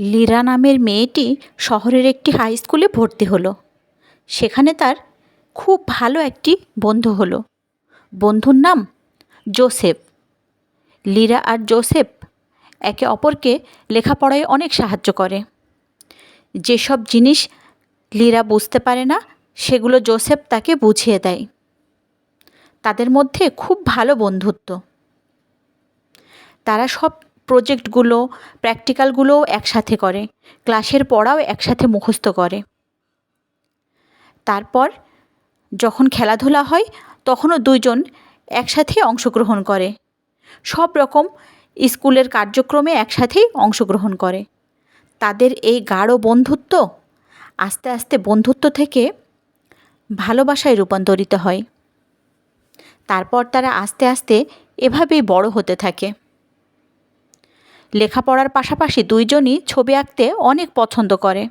লীরা নামের মেয়েটি শহরের একটি হাই স্কুলে ভর্তি হলো। সেখানে তার খুব ভালো একটি বন্ধু হলো। বন্ধুর নাম জোসেফ। লীরা আর জোসেফ একে অপরকে লেখাপড়ায় অনেক সাহায্য করে। যেসব জিনিস লীরা বুঝতে পারে না, সেগুলো জোসেফ তাকে বুঝিয়ে দেয়। তাদের মধ্যে খুব ভালো বন্ধুত্ব। তারা সব প্রজেক্টগুলো প্র্যাকটিক্যালগুলোও একসাথে করে, ক্লাসের পড়াও একসাথে মুখস্থ করে। তারপর যখন খেলাধুলা হয়, তখনও দুইজন একসাথে অংশগ্রহণ করে। সব রকম স্কুলের কার্যক্রমে একসাথেই অংশগ্রহণ করে। তাদের এই গাঢ় বন্ধুত্ব আস্তে আস্তে বন্ধুত্ব থেকে ভালোবাসায় রূপান্তরিত হয়। তারপর তারা আস্তে আস্তে এভাবেই বড় হতে থাকে। লেখাপড়ার পাশাপাশি দুইজনই ছবি আঁকতে অনেক পছন্দ করে।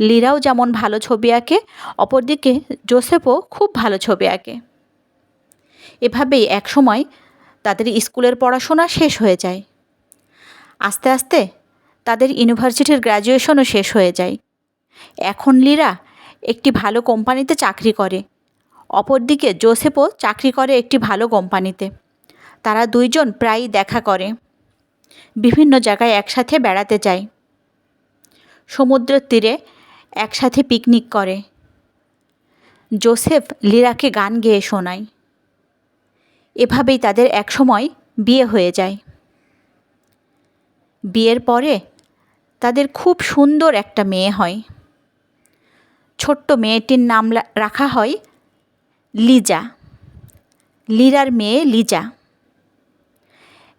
লীরাও যেমন ভালো ছবি আঁকে, অপরদিকে জোসেফও খুব ভালো ছবি আঁকে। এভাবেই একসময় তাদের স্কুলের পড়াশোনা শেষ হয়ে যায়। আস্তে আস্তে তাদের ইউনিভার্সিটির গ্র্যাজুয়েশনও শেষ হয়ে যায়। এখন লিরা একটি ভালো কোম্পানিতে চাকরি করে, অপরদিকে জোসেফও চাকরি করে একটি ভালো কোম্পানিতে। তারা দুইজন প্রায়ই দেখা করে। বিভিন্ন জায়গায় একসাথে বেড়াতে যায়। সমুদ্রের তীরে একসাথে পিকনিক করে। জোসেফ লীরাকে গান গেয়ে শোনায়। এভাবেই তাদের একসময় বিয়ে হয়ে যায়। বিয়ের পরে তাদের খুব সুন্দর একটা মেয়ে হয়। ছোট্ট মেয়েটির নাম রাখা হয় লিজা। লিরার মেয়ে লিজা।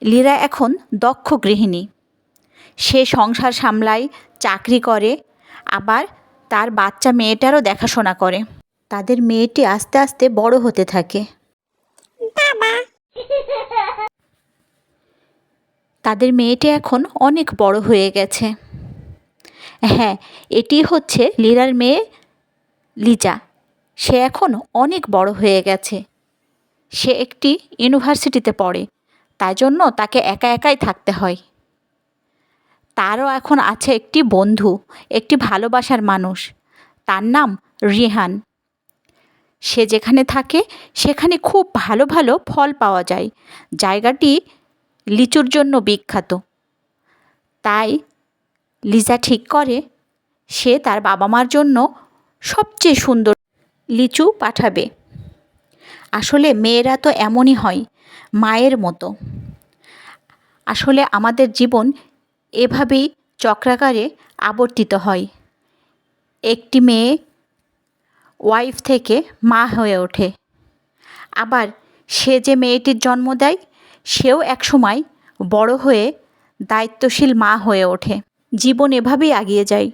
লীরা এখন দক্ষ গৃহিণী। সে সংসার সামলায় চাকরি করে আবার তার বাচ্চা মেয়েটারও দেখাশোনা করে। তাদের মেয়েটি আস্তে আস্তে বড় হতে থাকে। তাদের মেয়েটি এখন অনেক বড় হয়ে গেছে। হ্যাঁ এটি হচ্ছে লীরার মেয়ে লিজা। সে এখন অনেক বড় হয়ে গেছে। সে একটি ইউনিভার্সিটিতে পড়ে। তাই জন্য তাকে একা একাই থাকতে হয়। তারও এখন আছে একটি বন্ধু, একটি ভালোবাসার মানুষ। তার নাম রিহান। সে যেখানে থাকে, সেখানে খুব ভালো ভালো ফল পাওয়া যায়। জায়গাটি লিচুর জন্য বিখ্যাত। তাই লিজা ঠিক করে, সে তার বাবা মার জন্য সবচেয়ে সুন্দর লিচু পাঠাবে। আসলে মেয়েরা তো এমনই হয় মায়ের মতো। আসলে আমাদের জীবন এভাবেই চক্রাকারে আবর্তিত হয়। একটি মেয়ে ওয়াইফ থেকে মা হয়ে ওঠে। আবার সে যে মেয়েটির জন্ম দেয়, সেও একসময় বড় হয়ে দায়িত্বশীল মা হয়ে ওঠে। জীবন এভাবেই এগিয়ে যায়।